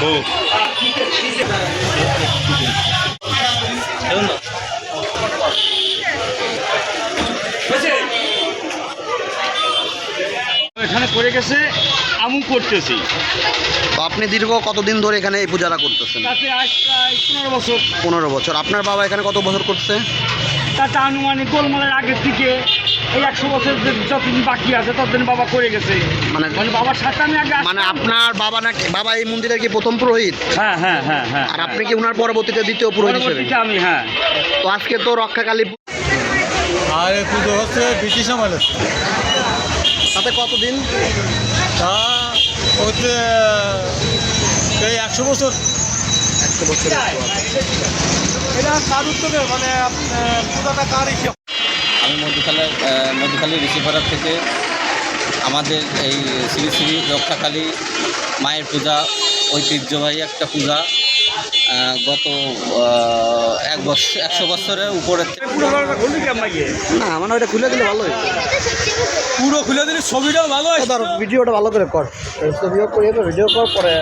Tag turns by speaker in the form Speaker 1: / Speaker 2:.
Speaker 1: দেখুন এখানে পড়ে গেছে আমু করতেছি।
Speaker 2: তো আপনি দীর্ঘ কতদিন ধরে এখানে এই পূজাটা করতেছেন?
Speaker 1: তাতে আজ প্রায় পনেরো বছর।
Speaker 2: পনেরো বছর। আপনার বাবা এখানে কত বছর করছে?
Speaker 1: তাতে আনুমানিক গোলমালের আগের থেকে এই একশো বছর যে যতদিন বাকি আছে ততদিন বাবা করে গেছে।
Speaker 2: মানে
Speaker 1: মানে বাবার সাথে আমি আগে
Speaker 2: মানে আপনার বাবা নাকি বাবা এই মন্দিরের কি প্রথম পুরোহিত?
Speaker 1: হ্যাঁ হ্যাঁ হ্যাঁ হ্যাঁ
Speaker 2: আর আপনি কি ওনার পরবর্তীতে দ্বিতীয় পুরোহিত হিসেবে?
Speaker 1: পরবর্তীতে আমি হ্যাঁ।
Speaker 2: তো আজকে তো রক্ষাকালী
Speaker 3: আর এই পুজো হচ্ছে ব্রিটিশ আমলের
Speaker 2: তাতে কতদিন?
Speaker 3: তা হচ্ছে এই একশো বছর। এটা কার উদ্যোগে মানে পুজোটা কার হিসেবে
Speaker 4: আমি মধুখালা মধুখালী ঋষিপাড়া থেকে আমাদের এই শ্রী শ্রী রক্ষাকালী মায়ের পূজা ঐতিহ্যবাহী একটা পূজা গত এক বছর একশো বছরের উপরে
Speaker 2: না মানে ওইটা খুলে দিলে ভালো
Speaker 3: পুরো খুলে দিলে ছবিটাও ভালো হয়
Speaker 2: ধর ভিডিওটা ভালো করে কর। ছবিও করে ভিডিও কর পরে